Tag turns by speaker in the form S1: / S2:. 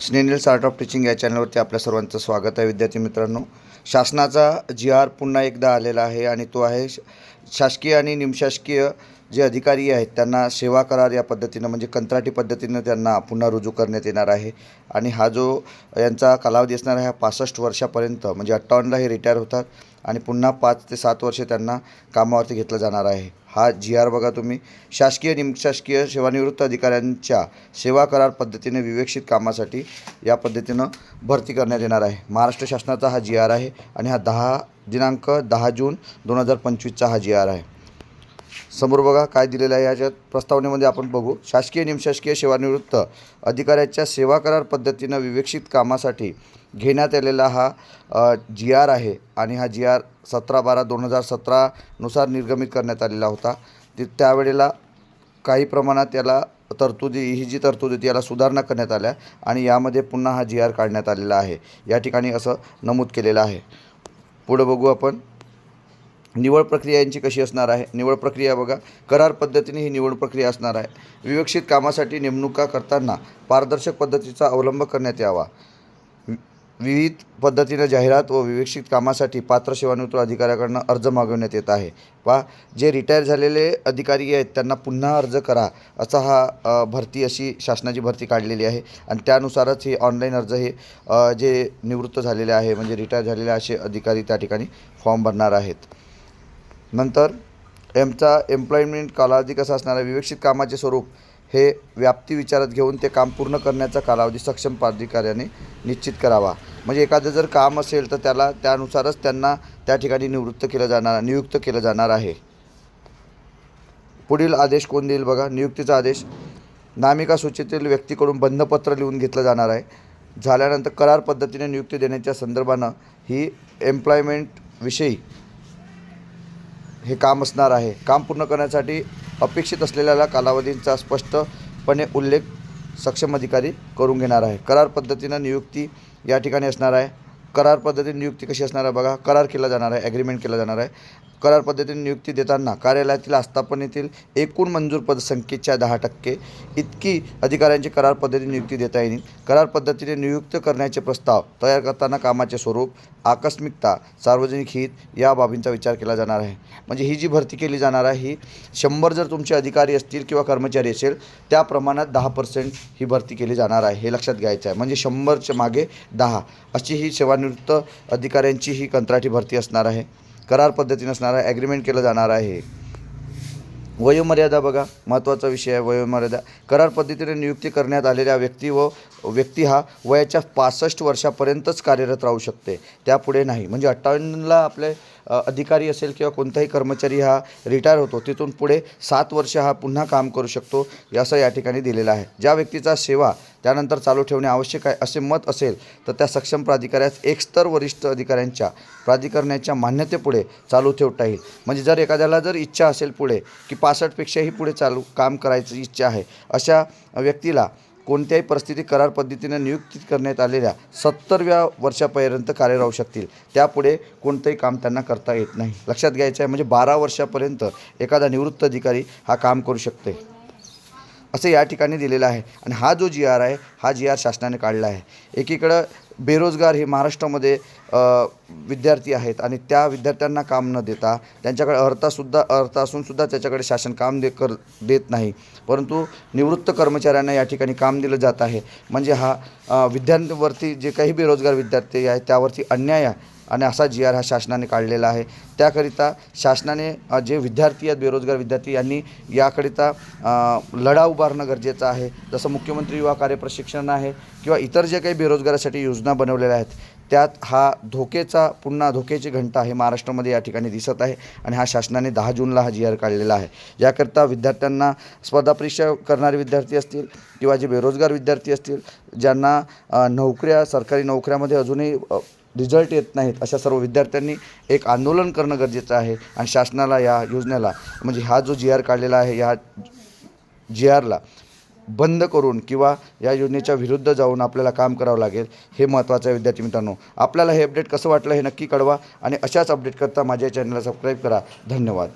S1: स्नेनिल art of teaching या चॅनलवरती आपल्या सर्वांचं स्वागत आहे. विद्यार्थी मित्रांनो शासनाचा जी आर पुन्हा एकदा आलेला आहे आणि तो आहे शासकीय आणि निमशासकीय जे अधिकारी आहेत त्यांना सेवा करार या पद्धतीनं म्हणजे कंत्राटी पद्धतीनं त्यांना पुन्हा रुजू करण्यात येणार आहे. आणि हा जो यांचा कालावधी असणार आहे हा पासष्ट वर्षापर्यंत म्हणजे अठ्ठावन्नला हे रिटायर होतात आणि पुन्हा पाच ते सात वर्षे त्यांना कामावरती घेतलं जाणार आहे. हा जी आर बघा तुम्ही. शासकीय निमशासकीय सेवानिवृत्त अधिकाऱ्यांच्या सेवा करार पद्धतीने विवेक्षित कामासाठी या पद्धतीनं भरती करण्यात येणार आहे. महाराष्ट्र शासनाचा हा जी आर आहे आणि हा दहा दिनांक दहा जून दोन हजार पंचवीसचा हा जी आर आहे. समोर बघा काय दिलेलं आहे याच्यात प्रस्तावनेमध्ये आपण बघू. शासकीय निमशासकीय सेवानिवृत्त अधिकाऱ्याच्या सेवा करार पद्धतीनं विवेक्षित कामासाठी घेण्यात आलेला हा जी आर आहे आणि हा जी आर सतरा बारा दोन हजार सतरानुसार निर्गमित करण्यात आलेला होता. ते त्यावेळेला काही प्रमाणात याला तरतुदी ही जी तरतूद होती याला सुधारणा करण्यात आल्या आणि यामध्ये पुन्हा हा जी आर काढण्यात आलेला आहे. या ठिकाणी असं नमूद केलेलं आहे. पुढं बघू आपण. निवड प्रक्रिया यांची कशी असणार आहे? निवड प्रक्रिया बघा. करार पद्धतीने ही निवड प्रक्रिया असणार आहे. विवक्षित कामासाठी नेमणुका करताना पारदर्शक पद्धतीचा अवलंब करण्यात यावा. विविध पद्धतीनं जाहिरात व विवेक्षित कामासाठी पात्र सेवानिवृत्त अधिकाऱ्याकडनं अर्ज मागवण्यात येत आहे. वा जे रिटायर झालेले अधिकारी आहेत त्यांना पुन्हा अर्ज करा असा हा भरती अशी शासनाची भरती काढलेली आहे. आणि त्यानुसारच हे ऑनलाईन अर्ज हे जे निवृत्त झालेले आहे म्हणजे रिटायर झालेले असे अधिकारी त्या ठिकाणी फॉर्म भरणार आहेत. नंतर एमचा एम्प्लॉयमेंट कालावधी कसा असणार आहे विवेक्षित कामाचे स्वरूप हे व्याप्ती विचारात घेऊन ते काम पूर्ण करण्याचा कालावधी सक्षम प्राधिकाऱ्याने निश्चित करावा. म्हणजे एखादं जर काम असेल तर त्याला त्यानुसारच त्यांना त्या ठिकाणी निवृत्त केलं जाणार नियुक्त केलं जाणार आहे. पुढील आदेश कोण देईल बघा? नियुक्तीचा आदेश नामिका सूचीतील व्यक्तीकडून बंधपत्र लिहून घेतलं जाणार आहे. झाल्यानंतर करार पद्धतीने नियुक्ती देण्याच्या संदर्भानं ही एम्प्लॉयमेंटविषयी हे काम असणार आहे. काम पूर्ण करण्यासाठी अपेक्षित असलेल्या कालावधींचा स्पष्टपणे उल्लेख सक्षम अधिकारी करून घेणार आहे. करार पद्धतीनं नियुक्ती या ठिकाणी असणार आहे. करार पद्धतीने नियुक्ती कशी असणार आहे बघा. करार केला जाणार आहे ॲग्रीमेंट केला जाणार आहे. करार पद्धतीने नियुक्ती देताना कार्यालयातील आस्थापनेतील एकूण मंजूर पदसंख्येच्या दहा टक्के. इतकी अधिकाऱ्यांची करार पद्धतीने नियुक्ती देता येईल. करार पद्धतीने नियुक्त करण्याचे प्रस्ताव तयार करताना कामाचे स्वरूप आकस्मिकता सार्वजनिक हित या बाबींचा विचार केला जाणार आहे. म्हणजे ही जी भरती केली जाणार आहे ही शंभर जर तुमचे अधिकारी असतील किंवा कर्मचारी असेल त्या प्रमाणात दहा पर्सेंट ही भरती केली जाणार आहे. हे लक्षात घ्यायचं आहे. म्हणजे शंभरच्या मागे दहा. अशी ही सेवा सेवानिवृत्त अधिकाऱ्यांची ही कंत्राटी भरती असणार आहे. करार पद्धतीने असणार आहे ॲग्रीमेंट केलं जाणार आहे. वयोमर्यादा बघा महत्त्वाचा विषय आहे वयोमर्यादा. करार पद्धतीने नियुक्ती करण्यात आलेल्या व्यक्ती व व्यक्ती हा वयाच्या पासष्ट वर्षापर्यंतच कार्यरत राहू शकते. त्यापुढे नाही. म्हणजे अठ्ठावन्नला आपले अधिकारी असेल किंवा कोणताही कर्मचारी हा रिटायर होतो तिथून पुढे सात वर्ष हा पुन्हा काम करू शकतो असं या ठिकाणी दिलेलं आहे. ज्या व्यक्तीचा सेवा त्यानंतर चालू ठेवणे आवश्यक आहे असे मत असेल तर त्या सक्षम प्राधिकाऱ्यास एक स्तर वरिष्ठ अधिकाऱ्यांच्या प्राधिकरणाच्या मान्यतेपुढे चालू ठेवता येईल. म्हणजे जर एखाद्याला जर इच्छा असेल पुढे की पासष्टपेक्षाही पुढे चालू काम करायची इच्छा आहे अशा व्यक्तीला कोणत्याही परिस्थिती करार पद्धतीने नियुक्ती करण्यात आलेल्या सत्तरव्या वर्षापर्यंत कार्य राहू शकतील. त्यापुढे कोणतंही काम त्यांना करता येत नाही. लक्षात घ्यायचं आहे म्हणजे बारा वर्षापर्यंत एखादा निवृत्त अधिकारी हा काम करू शकते असं या ठिकाणी दिलेलं आहे. आणि हा जो जी आर आहे हा जी आर शासनाने काढला आहे. एकीकडं बेरोजगार हे महाराष्ट्रामध्ये विद्यार्थी आहेत आणि त्या विद्यार्थ्यांना काम न देता त्यांच्याकडे अर्थासुद्धा अर्थ असूनसुद्धा त्याच्याकडे शासन काम दे कर देत नाही. परंतु निवृत्त कर्मचाऱ्यांना या ठिकाणी काम दिलं जात आहे. म्हणजे हा अ, विद्यार्थ्यांवरती जे काही बेरोजगार विद्यार्थी आहेत त्यावरती अन्याय आहे आणि असा जी आर हा शासनाने काढलेला आहे. त्याकरिता शासनाने जे विद्यार्थी आहेत बेरोजगार विद्यार्थी यांनी याकरिता लढा उभारणं गरजेचं आहे. जसं मुख्यमंत्री युवा कार्यप्रशिक्षण आहे किंवा इतर जे काही बेरोजगारासाठी योजना बनवलेल्या आहेत त्यात हा धोकेचा पुन्हा धोक्याची घंटा हे महाराष्ट्रामध्ये या ठिकाणी दिसत आहे आणि हा शासनाने दहा जूनला हा जी आर काढलेला आहे. याकरता विद्यार्थ्यांना स्पर्धा परीक्षा करणारे विद्यार्थी असतील किंवा जे बेरोजगार विद्यार्थी असतील ज्यांना नोकऱ्या सरकारी नोकऱ्यामध्ये अजूनही रिझल्ट येत नाहीत अशा सर्व विद्यार्थ्यांनी एक आंदोलन करणं गरजेचं आहे आणि शासनाला या योजनेला म्हणजे हा जो जी आर काढलेला आहे या जी आरला बंद करून किंवा या योजनेच्या विरुद्ध जाऊन आपल्याला काम करावं लागेल हे महत्त्वाचं आहे विद्यार्थी मित्रांनो. आपल्याला हे अपडेट कसं वाटलं हे नक्की कळवा आणि अशाच अपडेट करता माझ्या चॅनलला सबस्क्राईब करा. धन्यवाद.